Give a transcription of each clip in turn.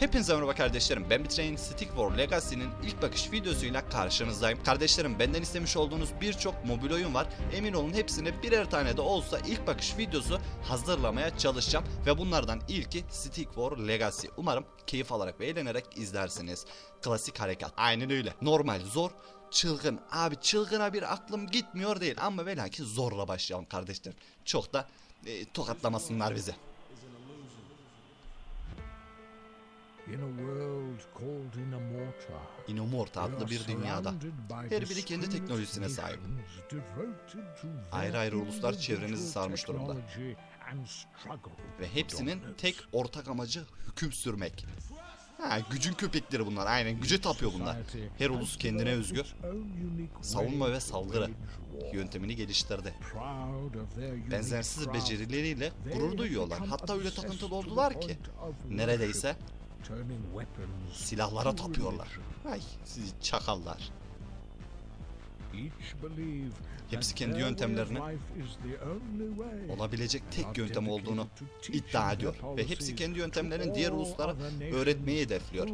Hepinize merhaba kardeşlerim. Ben Bitrain Stick War Legacy'nin ilk bakış videosuyla karşınızdayım. Kardeşlerim benden istemiş olduğunuz birçok mobil oyun var. Emin olun hepsine birer tane de olsa ilk bakış videosu hazırlamaya çalışacağım. Ve bunlardan ilki Stick War Legacy. Umarım keyif alarak ve eğlenerek izlersiniz. Klasik harekat. Aynen öyle. Normal, zor, çılgın. Abi çılgına bir aklım gitmiyor değil ama ve lakin zorla başlayalım kardeşlerim. Çok da e, tokatlamasınlar bizi. Inomorta adlı bir dünyada her biri kendi teknolojisine sahip. Ayrı ayrı uluslar çevrenizi sarmış durumda. Ve hepsinin tek ortak amacı hüküm sürmek. Ha, gücün köpekleri bunlar. Aynen güce tapıyor bunlar. Her ulus kendine özgü savunma ve saldırı yöntemini geliştirdi. Benzersiz becerileriyle gurur duyuyorlar. Hatta öyle takıntılı oldular ki neredeyse silahlara tapıyorlar. Ay sizi çakallar. Hepsi kendi yöntemlerini Olabilecek tek yöntem olduğunu iddia ediyor. Ve hepsi kendi yöntemlerini diğer uluslara öğretmeyi hedefliyor.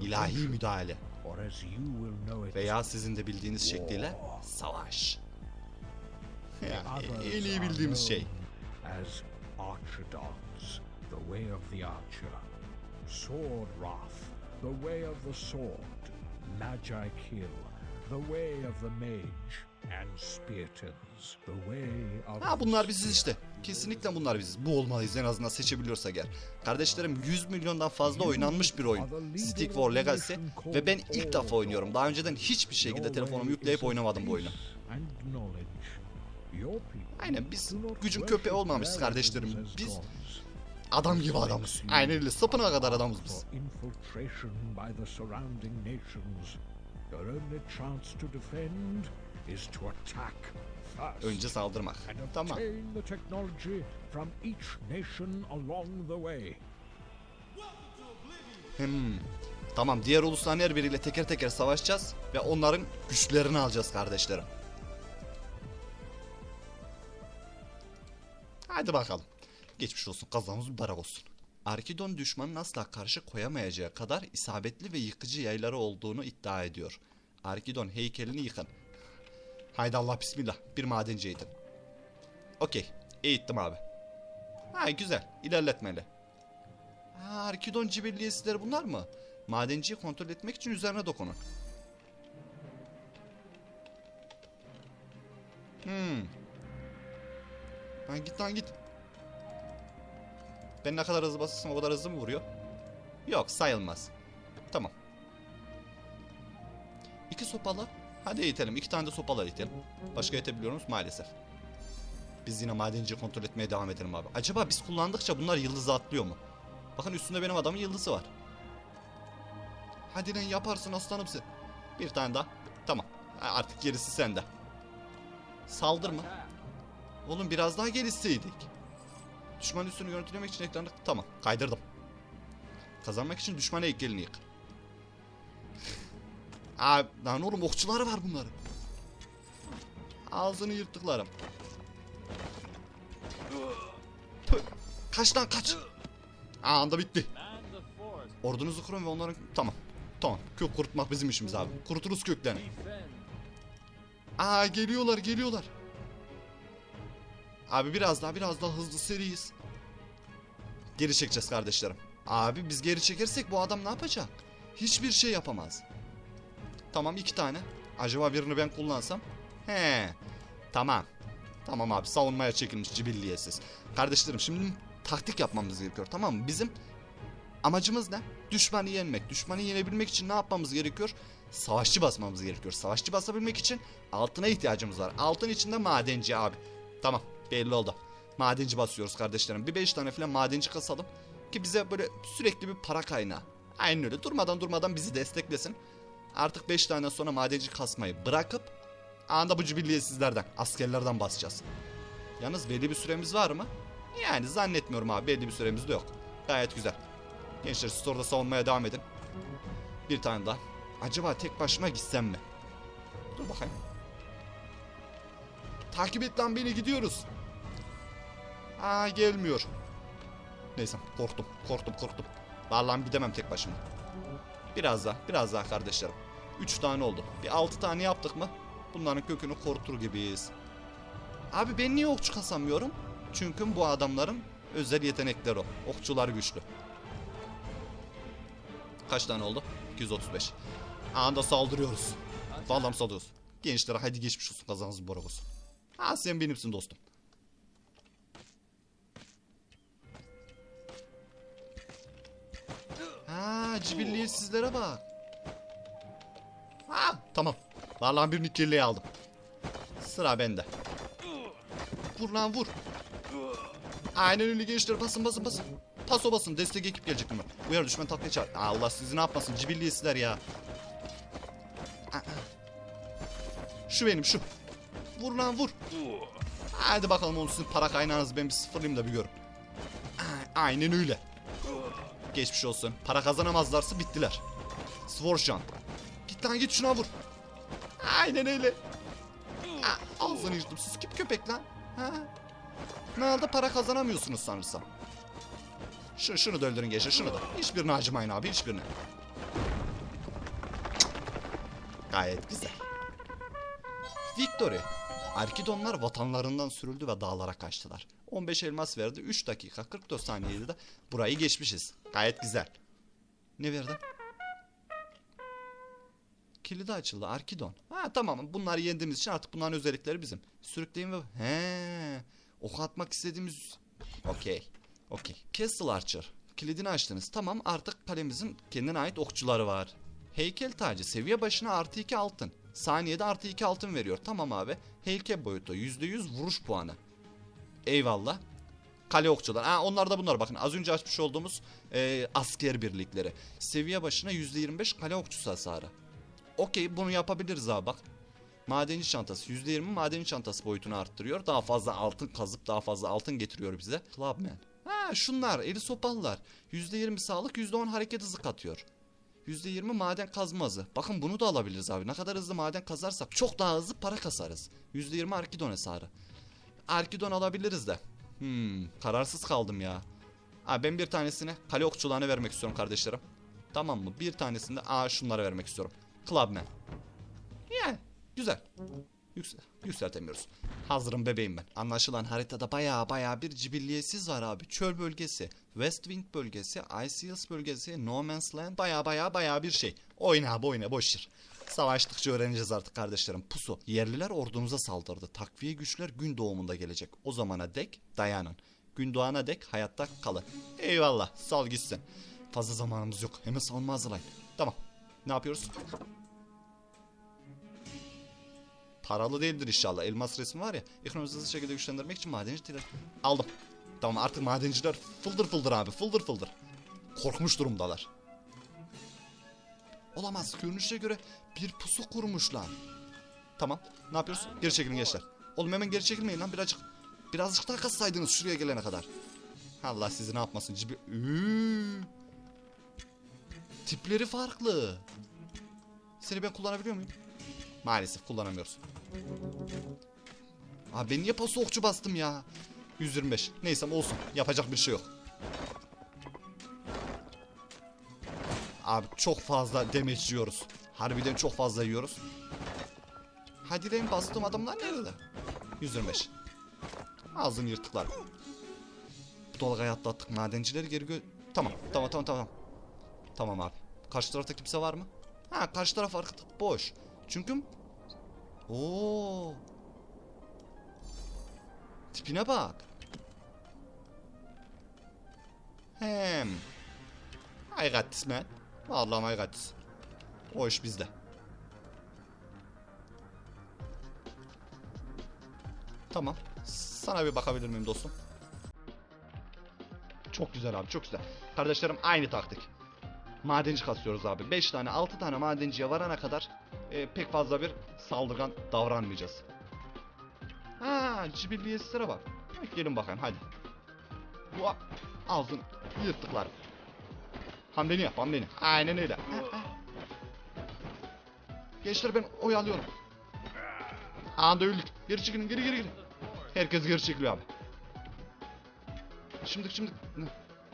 İlahi müdahale veya sizin de bildiğiniz şekliyle savaş. Yani en iyi bildiğimiz şey. The way of the archer. Sword Wrath, the way of the sword. Magi Kill, the way of the mage. And Speartons, the way of Ha bunlar biziz işte. Kesinlikle bunlar biziz. Bu olmalıyız en azından seçebiliyorsak eğer. Kardeşlerim 100 milyondan fazla oynanmış bir oyun. Stick War Legacy ve ben ilk defa oynuyorum. Daha önceden hiçbir şekilde telefonumu yükleyip oynamadım bu oyunu. Aynen biz gücün köpeği olmamışız kardeşlerim. Biz. Adam gibi adamız. Aynen öyle sapına kadar adamız biz. For infiltration by the surrounding nations. Your only chance to defend is to attack first. Önce saldırmak. Tamam. obtain the technology from each nation along the way. Hmm. Tamam diğer ulusların her biriyle teker teker savaşacağız ve onların güçlerini alacağız kardeşlerim. Hadi bakalım. Geçmiş olsun kazamız mübarek olsun. Arkidon düşmanın asla karşı koyamayacağı kadar isabetli ve yıkıcı yayları olduğunu iddia ediyor. Arkidon heykelini yıkın. Haydi Allah bismillah bir madenci eğitin. Okey eğittim abi. Ha güzel ilerletmeli. Ha, Arkidon cibilliyesileri bunlar mı? Madenciyi kontrol etmek için üzerine dokunun. Hmm. Lan git lan git. Ben ne kadar hızlı basırsam o kadar hızlı mı vuruyor? Yok sayılmaz. Tamam. İki sopalı. Hadi eğitelim. İki tane de sopalar eğitelim. Başka eğitebiliyor musunuz? Maalesef. Biz yine madenciyi kontrol etmeye devam edelim abi. Acaba biz kullandıkça bunlar yıldızı atlıyor mu? Bakın üstünde benim adamın yıldızı var. Hadi lan yaparsın aslanım sen. Bir tane daha. Tamam. Artık gerisi sende. Saldırma. Oğlum biraz daha gelişseydik. Düşman üstünü görüntülemek için ekranı... Tamam kaydırdım. Kazanmak için düşman heykelini yık. Aa, lan oğlum okçuları var bunların. Ağzını yırttıklarım. Kaç lan kaç. Anda bitti. Ordunuzu kurun ve onların... Tamam. Tamam. Kök kurutmak bizim işimiz abi. Kuruturuz köklerini. Aa geliyorlar geliyorlar. Abi biraz daha biraz daha hızlı seriyiz. Geri çekeceğiz kardeşlerim. Abi biz geri çekersek bu adam ne yapacak? Hiçbir şey yapamaz. Tamam iki tane. Acaba birini ben kullansam? He. Tamam. Tamam abi savunmaya çekilmiş cibilliyetsiz. Kardeşlerim şimdi taktik yapmamız gerekiyor tamam mı? Bizim amacımız ne? Düşmanı yenmek. Düşmanı yenebilmek için ne yapmamız gerekiyor? Savaşçı basmamız gerekiyor. Savaşçı basabilmek için altına ihtiyacımız var. Altın içinde madenci abi. Tamam belli oldu. Madenci basıyoruz kardeşlerim. Bir 5 tane falan madenci kasalım. Ki bize böyle sürekli bir para kaynağı. Aynen öyle durmadan durmadan bizi desteklesin. Artık 5 tane sonra madenci kasmayı bırakıp anda bu cibilliyetsizlerden, askerlerden basacağız. Yalnız belli bir süremiz var mı? Yani zannetmiyorum abi belli bir süremiz de yok. Gayet güzel. Gençler store'da savunmaya devam edin. Bir tane daha. Acaba tek başıma gitsem mi? Dur bakayım. Takip et lan beni gidiyoruz. Aa gelmiyor. Neyse korktum korktum korktum. Vallahi gidemem tek başıma. Biraz daha biraz daha kardeşlerim. 3 tane oldu. Bir 6 tane yaptık mı bunların kökünü kurutur gibiyiz. Abi ben niye okçu kasamıyorum? Çünkü bu adamların özel yetenekleri o. Okçular güçlü. Kaç tane oldu? 235. Anda saldırıyoruz. Vallahi saldırıyoruz. Gençlere hadi geçmiş olsun kazanız olsun. Ha sen benimsin dostum. Ha cibilliği sizlere bak. Ha tamam. Vallahi bir nikirliği aldım. Sıra bende. Vur lan vur. Aynen öyle gençler basın basın basın. Paso basın destek ekip gelecek mi? Uyar düşman taklaya çağır. Allah sizi ne yapmasın cibilli sizler ya. Şu benim şu. Vur lan vur. Hadi bakalım oğlum sizin para kaynağınızı ben bir sıfırlayayım da bir görün. Aynen öyle. Geçmiş olsun. Para kazanamazlarsa bittiler. Svorjan. Git lan git şuna vur. Aynen öyle. Aa, Ağzını yırttım. Siz kim köpek lan? Ha? Ne oldu para kazanamıyorsunuz sanırsam. Şu, şunu da öldürün gençler şunu da. Hiçbirini acımayın abi hiçbirini. Gayet güzel. Victory. Arkidonlar vatanlarından sürüldü ve dağlara kaçtılar. 15 elmas verdi. 3 dakika 44 saniyede de burayı geçmişiz. Gayet güzel. Ne verdi? Kilidi açıldı. Arkidon. Ha tamam. Bunları yendiğimiz için artık bunların özellikleri bizim. Sürükleyin ve... He. Ok atmak istediğimiz... Okey. Okey. Castle Archer. Kilidini açtınız. Tamam artık kalemizin kendine ait okçuları var. Heykel tacı seviye başına artı 2 altın. Saniyede artı 2 altın veriyor. Tamam abi. Heykel boyutu %100 vuruş puanı. Eyvallah. Kale okçular. Ha onlar da bunlar bakın. Az önce açmış olduğumuz e, asker birlikleri. Seviye başına %25 kale okçusu hasarı. Okey bunu yapabiliriz abi bak. Madenci çantası %20 madenci çantası boyutunu arttırıyor. Daha fazla altın kazıp daha fazla altın getiriyor bize. Clubman. Ha şunlar eli sopalılar. %20 sağlık %10 hareket hızı katıyor. %20 maden kazma hızı. Bakın bunu da alabiliriz abi. Ne kadar hızlı maden kazarsak çok daha hızlı para kasarız. %20 arkidon hasarı. Arkidon alabiliriz de. Hmm, kararsız kaldım ya. Ha, ben bir tanesini kale okçularına vermek istiyorum kardeşlerim. Tamam mı? Bir tanesini de aa şunlara vermek istiyorum. Clubman. Yani güzel. Yüksel, yükseltemiyoruz. Hazırım bebeğim ben. Anlaşılan haritada baya baya bir cibilliyesiz var abi. Çöl bölgesi, West Wing bölgesi, Ice Hills bölgesi, No Man's Land baya baya baya bir şey. Oyna abi oyna boş ver. Savaştıkça öğreneceğiz artık kardeşlerim. Pusu. Yerliler ordumuza saldırdı. Takviye güçler gün doğumunda gelecek. O zamana dek dayanın. Gün doğana dek hayatta kalın. Eyvallah sal gitsin. Fazla zamanımız yok. Hemen savunma hazırlayın. Tamam. Ne yapıyoruz? Paralı değildir inşallah. Elmas resmi var ya. Ekonomimizi hızlı şekilde güçlendirmek için madenci tiler. Aldım. Tamam artık madenciler fıldır fıldır abi. Fıldır fıldır. Korkmuş durumdalar. Olamaz. Görünüşe göre bir pusu kurmuşlar. Tamam. Ne yapıyoruz? Geri çekilin gençler. Oğlum hemen geri çekilmeyin lan birazcık. Birazcık daha kassaydınız şuraya gelene kadar. Allah sizi ne yapmasın. Cibi... Tipleri farklı. Seni ben kullanabiliyor muyum? Maalesef kullanamıyoruz. Abi ben niye paso okçu bastım ya? 125. Neyse olsun. Yapacak bir şey yok. Abi çok fazla damage yiyoruz. Harbiden çok fazla yiyoruz. Hadi lan bastığım adamlar nerede? 125. Ağzını yırtıklar. Bu dalgayı atlattık. Madencileri geri gö... Tamam tamam tamam tamam. Tamam abi. Karşı tarafta kimse var mı? Ha karşı taraf artık boş. Çünkü... Oo. Tipine bak. Hem. I got this man. Got this. O iş bizde. Tamam. Sana bir bakabilir miyim dostum? Çok güzel abi çok güzel. Kardeşlerim aynı taktik. Madenci kasıyoruz abi. 5 tane 6 tane madenciye varana kadar e, pek fazla bir saldırgan davranmayacağız. Ha cibilliyesizlere bak. Gelin bakayım hadi. Bu ağzını yırttıklar. Hamleni yap hamleni. Aynen öyle. Gençler ben oyalıyorum. Anda öldük. Geri çekilin geri geri geri. Herkes geri çekiliyor abi. Şimdi şimdi.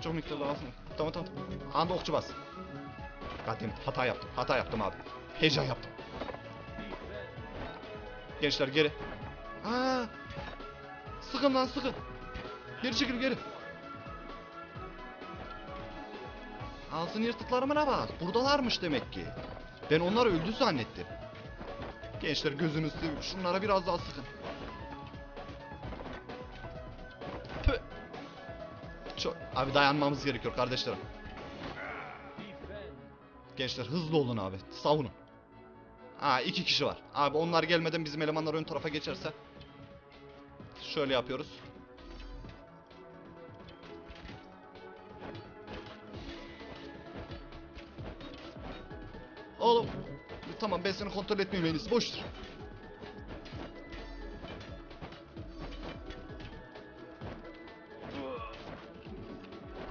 Çok miktarda alsın. Tamam tamam. Anda okçu bas. Kadim hata yaptım. Hata yaptım abi. Heyecan yaptım. Gençler geri. Aa! Sıkın lan sıkın. Geri çekil geri. Ağzını yırtıklarımına bak. Buradalarmış demek ki. Ben onlar öldü zannettim. Gençler gözünüzü. Şunlara biraz daha sıkın. Çok... Abi dayanmamız gerekiyor kardeşlerim. Gençler hızlı olun abi. Savunun. Aa iki kişi var. Abi onlar gelmeden bizim elemanlar ön tarafa geçerse. Şöyle yapıyoruz. Oğlum. Tamam ben seni kontrol etmiyorum en. Boştur.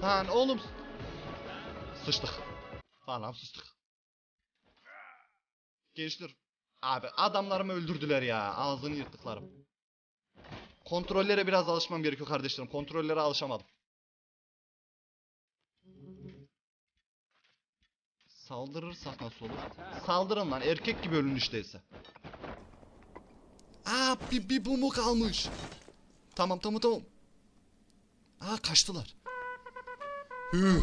Lan oğlum. Sıçtık. Falan sıçtık. Gençler. Abi adamlarımı öldürdüler ya. Ağzını yırttıklarım. Kontrollere biraz alışmam gerekiyor kardeşlerim. Kontrollere alışamadım. Saldırırsak nasıl olur? Saldırın lan. Erkek gibi ölün işteyse. Aa bir, bir bu kalmış? Tamam tamam tamam. Aa kaçtılar. Hüh.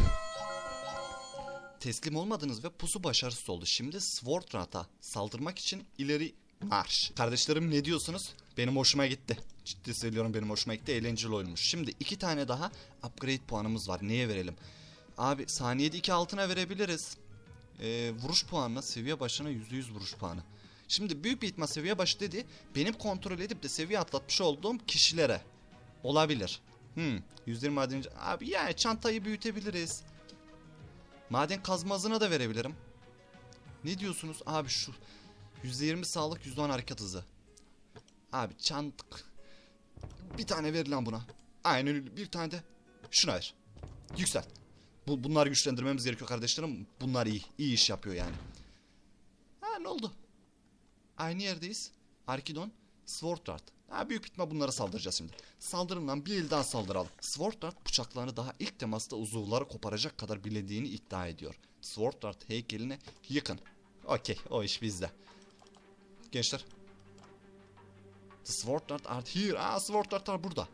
Teslim olmadınız ve pusu başarısız oldu. Şimdi Swordrat'a saldırmak için ileri marş. Kardeşlerim ne diyorsunuz? Benim hoşuma gitti. Ciddi söylüyorum benim hoşuma gitti. Eğlenceli oyunmuş. Şimdi iki tane daha upgrade puanımız var. Neye verelim? Abi saniyede iki altına verebiliriz. Ee, vuruş puanına seviye başına %100 vuruş puanı. Şimdi büyük bir ihtimal seviye başı dedi. Benim kontrol edip de seviye atlatmış olduğum kişilere olabilir. Hmm, 120 madenci. Abi yani çantayı büyütebiliriz. Maden kazmazına da verebilirim. Ne diyorsunuz? Abi şu %20 sağlık %10 hareket hızı. Abi çantık. Bir tane ver lan buna. Aynen öyle. Bir tane de şuna ver. Yükselt. Bu, bunları güçlendirmemiz gerekiyor kardeşlerim. Bunlar iyi. iyi iş yapıyor yani. Ha ne oldu? Aynı yerdeyiz. Arkidon, Swordart. Ha büyük ihtimal bunlara saldıracağız şimdi. Saldırın lan bir elden saldıralım. Swordart bıçaklarını daha ilk temasta uzuvları koparacak kadar bilediğini iddia ediyor. Swordart heykeline yıkın. Okey o iş bizde. Gençler. The Swordart are here. Aa Swordart are burada.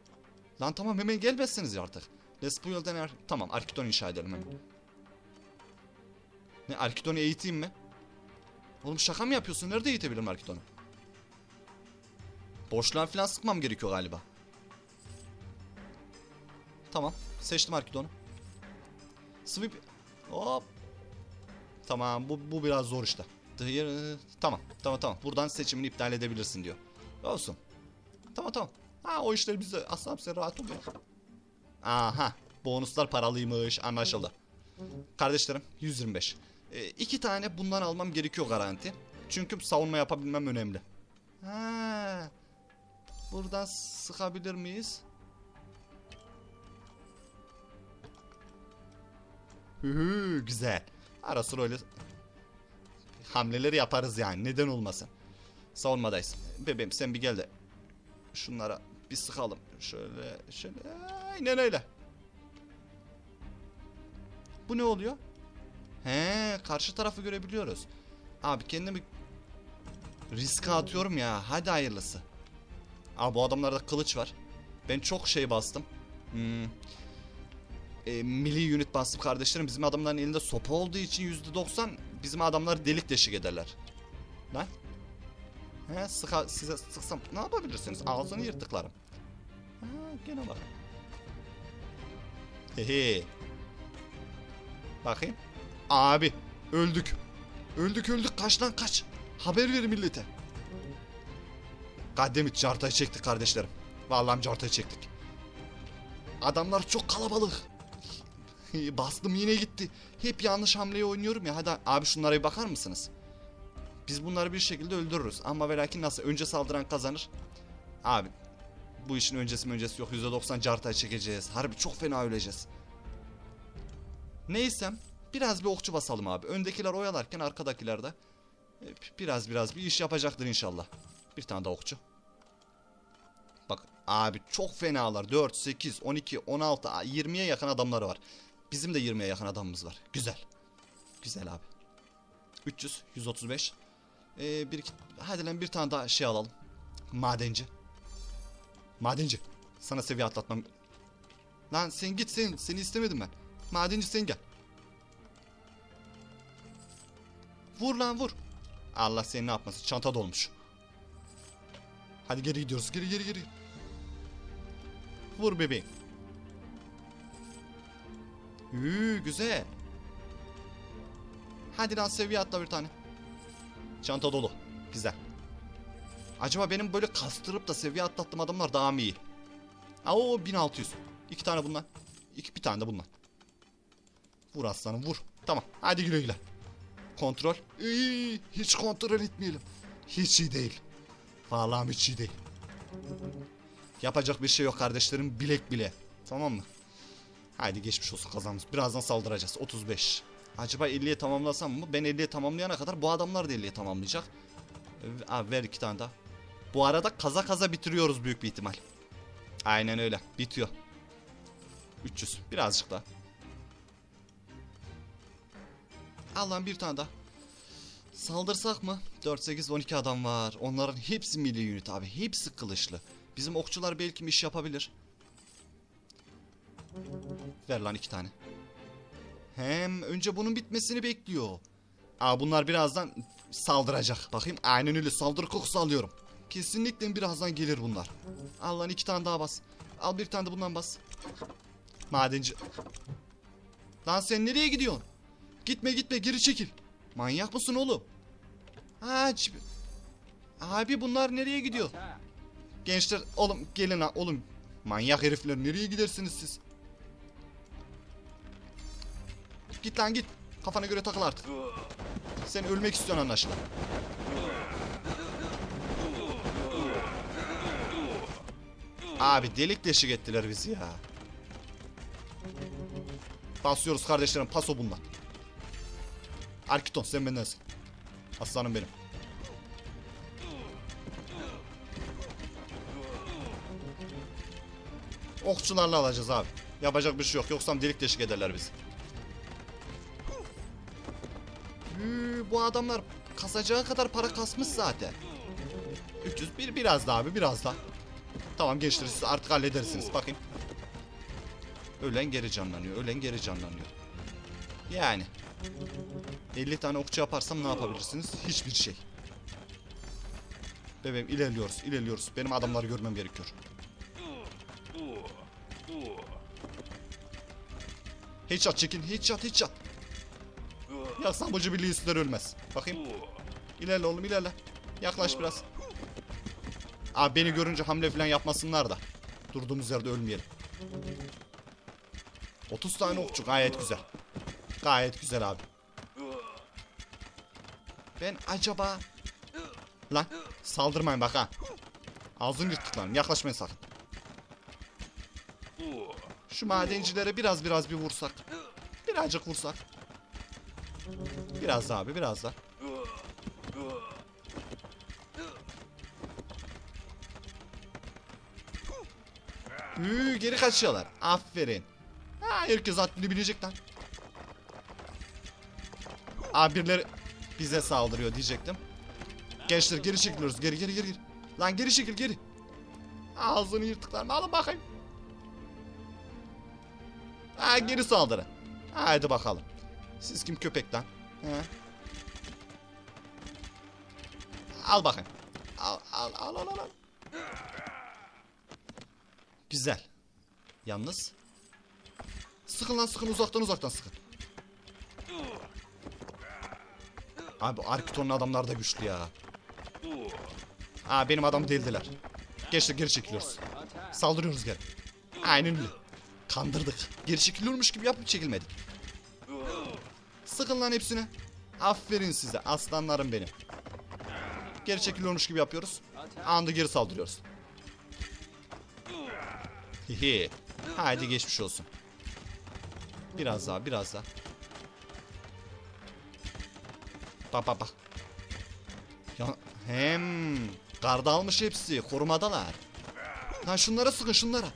Lan tamam hemen gelmezsiniz artık. Let's build an ar- Tamam Arkidon inşa edelim hemen. Ne Arkidon'u eğiteyim mi? Oğlum şaka mı yapıyorsun? Nerede eğitebilirim Arkidon'u? Boşluğa falan sıkmam gerekiyor galiba. Tamam. Seçtim Arkidon'u. Sweep. Hop. Tamam bu, bu biraz zor işte. Tamam tamam tamam. Buradan seçimini iptal edebilirsin diyor. Olsun. Tamam tamam. Ha o işler bize aslan sen rahat ol. Aha. Bonuslar paralıymış. Anlaşıldı. Kardeşlerim 125. Ee, iki tane bundan almam gerekiyor garanti. Çünkü savunma yapabilmem önemli. Ha. Buradan sıkabilir miyiz? Hühü, güzel. Ara sıra öyle hamleleri yaparız yani. Neden olmasın? Savunmadayız. Bebeğim sen bir gel de şunlara bir sıkalım. Şöyle şöyle. Aynen öyle. Bu ne oluyor? He, karşı tarafı görebiliyoruz. Abi kendimi riske atıyorum ya. Hadi hayırlısı. Aa bu adamlarda kılıç var. Ben çok şey bastım. Hmm. E, milli unit bastım kardeşlerim. Bizim adamların elinde sopa olduğu için %90 bizim adamları delik deşik ederler. Lan. He sıka, size sıksam ne yapabilirsiniz? Ağzını yırtıklarım. Ha, gene bak. Hehe. Bakayım. Abi öldük. Öldük öldük kaç lan kaç. Haber verin millete. Kaddemit cartayı çektik kardeşlerim. Vallahi cartayı çektik. Adamlar çok kalabalık. Bastım yine gitti. Hep yanlış hamleyi oynuyorum ya. Hadi abi şunlara bir bakar mısınız? Biz bunları bir şekilde öldürürüz. Ama ve nasıl? Önce saldıran kazanır. Abi bu işin öncesi mi öncesi yok. %90 cartayı çekeceğiz. Harbi çok fena öleceğiz. Neysem biraz bir okçu basalım abi. Öndekiler oyalarken arkadakiler de e, biraz biraz bir iş yapacaktır inşallah. Bir tane daha okçu. Bak Abi çok fenalar. 4, 8, 12, 16, 20'ye yakın adamları var. Bizim de 20'ye yakın adamımız var. Güzel. Güzel abi. 300, 135. Ee, bir hadi lan bir tane daha şey alalım. Madenci. Madenci. Sana seviye atlatmam. Lan sen git sen. Seni istemedim ben. Madenci sen gel. Vur lan vur. Allah seni ne yapmasın. Çanta dolmuş. Hadi geri gidiyoruz. Geri geri geri. Vur bebeğim. Üü, güzel. Hadi lan seviye atla bir tane. Çanta dolu. Güzel. Acaba benim böyle kastırıp da seviye atlattığım adamlar daha mı iyi? Aa, o 1600. İki tane bundan. İki, bir tane de bundan. Vur aslanım vur. Tamam hadi güle güle. Kontrol. İyi, hiç kontrol etmeyelim. Hiç iyi değil. Vallahi hiç iyi değil. Yapacak bir şey yok kardeşlerim bilek bile. Tamam mı? Haydi geçmiş olsun kazanmış. Birazdan saldıracağız. 35. Acaba 50'ye tamamlasam mı? Ben 50'ye tamamlayana kadar bu adamlar da 50'ye tamamlayacak. Abi ver iki tane daha. Bu arada kaza kaza bitiriyoruz büyük bir ihtimal. Aynen öyle. Bitiyor. 300. Birazcık daha. Allah'ım bir tane daha. Saldırsak mı? 4, 8, 12 adam var. Onların hepsi milli unit abi. Hepsi kılıçlı. Bizim okçular belki iş yapabilir. Ver lan iki tane. Hem önce bunun bitmesini bekliyor. Aa bunlar birazdan saldıracak. Bakayım aynen öyle saldırı kokusu alıyorum. Kesinlikle birazdan gelir bunlar. Al lan iki tane daha bas. Al bir tane de bundan bas. Madenci. Lan sen nereye gidiyorsun? Gitme gitme geri çekil. Manyak mısın oğlum? Ha, Abi bunlar nereye gidiyor? Gençler oğlum gelin ha oğlum. Manyak herifler nereye gidersiniz siz? Git lan git. Kafana göre takıl artık. Sen ölmek istiyorsun anlaşılan. Abi delik deşik ettiler bizi ya. Basıyoruz kardeşlerim paso bundan. Arkiton sen bendensin. Aslanım benim. Okçularla alacağız abi. Yapacak bir şey yok. Yoksa delik deşik ederler bizi. Hü, bu adamlar kasacağı kadar para kasmış zaten. 301 biraz daha abi biraz daha. Tamam gençler siz artık halledersiniz. Bakayım. Ölen geri canlanıyor. Ölen geri canlanıyor. Yani. 50 tane okçu yaparsam ne yapabilirsiniz? Hiçbir şey. Bebeğim ilerliyoruz, ilerliyoruz. Benim adamları görmem gerekiyor. Headshot çekin, headshot, headshot. Ya Sambocu birliği üstler ölmez. Bakayım. İlerle oğlum ilerle. Yaklaş biraz. Abi beni görünce hamle falan yapmasınlar da. Durduğumuz yerde ölmeyelim. 30 tane okçu gayet güzel. Gayet güzel abi. Ben acaba... Lan saldırmayın bak ha. Ağzını yırttık lan yaklaşmayın sakın. Şu madencilere biraz biraz bir vursak. Birazcık vursak. Biraz daha abi biraz daha. Üü, geri kaçıyorlar. Aferin. Ha, herkes haddini bilecek lan. Abi birileri bize saldırıyor diyecektim. Gençler geri çekiliyoruz. Geri geri geri. geri. Lan geri çekil geri. Ağzını yırtıklar mı? Alın bakayım. Ha geri saldırın. Haydi bakalım. Siz kim köpek lan? He? Al bakayım. Al al al al al. Güzel. Yalnız. Sıkın lan sıkın uzaktan uzaktan sıkın. Abi Arkiton'un adamlar da güçlü ya. Aa benim adam deldiler. Geçti geri çekiliyoruz. Saldırıyoruz geri. Aynen öyle. Kandırdık. Geri çekiliyormuş gibi yapıp çekilmedik. Sıkın lan hepsine. Aferin size aslanlarım benim. Geri çekiliyormuş gibi yapıyoruz. Anında geri saldırıyoruz. Hihi. Haydi geçmiş olsun. Biraz daha biraz daha. Bak bak bak. Ya hem garda almış hepsi korumadalar. Lan şunlara sıkın şunlara.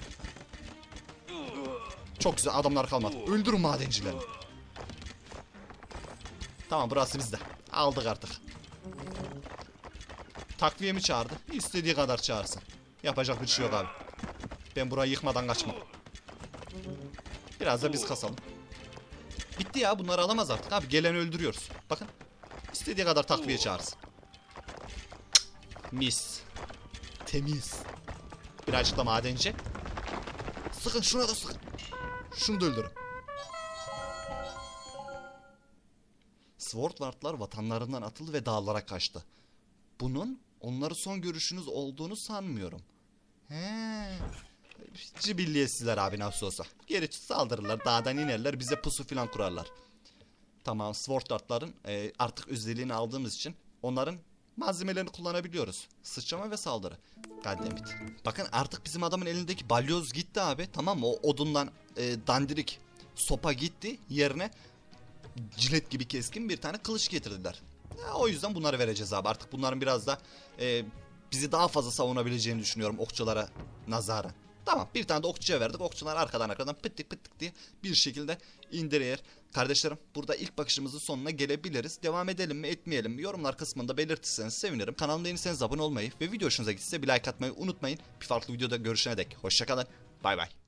Çok güzel adamlar kalmadı. Öldürün madencileri. Tamam burası bizde. Aldık artık. Takviye mi çağırdı? İstediği kadar çağırsın. Yapacak bir şey yok abi. Ben burayı yıkmadan kaçmam. Biraz da biz kasalım. Bitti ya bunları alamaz artık abi. Geleni öldürüyoruz. Bakın. İstediği kadar takviye çağırsın. Mis. Temiz. Birazcık da madenci. Sıkın şuna da sıkın. Şunu da öldürün. Swordwardlar vatanlarından atıldı ve dağlara kaçtı. Bunun onları son görüşünüz olduğunu sanmıyorum. He. Cibilliyetsizler abi nasıl olsa. Geri saldırırlar, dağdan inerler, bize pusu falan kurarlar. Tamam, Swordwardların e, artık özelliğini aldığımız için onların malzemelerini kullanabiliyoruz. Sıçrama ve saldırı. Goddammit. Bakın artık bizim adamın elindeki balyoz gitti abi. Tamam mı? O odundan e, dandirik sopa gitti. Yerine cilet gibi keskin bir tane kılıç getirdiler. Ya, o yüzden bunları vereceğiz abi. Artık bunların biraz da e, bizi daha fazla savunabileceğini düşünüyorum okçulara nazaran. Tamam bir tane de okçuya verdik. Okçular arkadan arkadan pıttık pıttık diye bir şekilde indiriyor. Kardeşlerim burada ilk bakışımızın sonuna gelebiliriz. Devam edelim mi etmeyelim mi yorumlar kısmında belirtirseniz sevinirim. Kanalıma yeniyseniz abone olmayı ve video hoşunuza gitse bir like atmayı unutmayın. Bir farklı videoda görüşene dek. Hoşçakalın. Bay bay.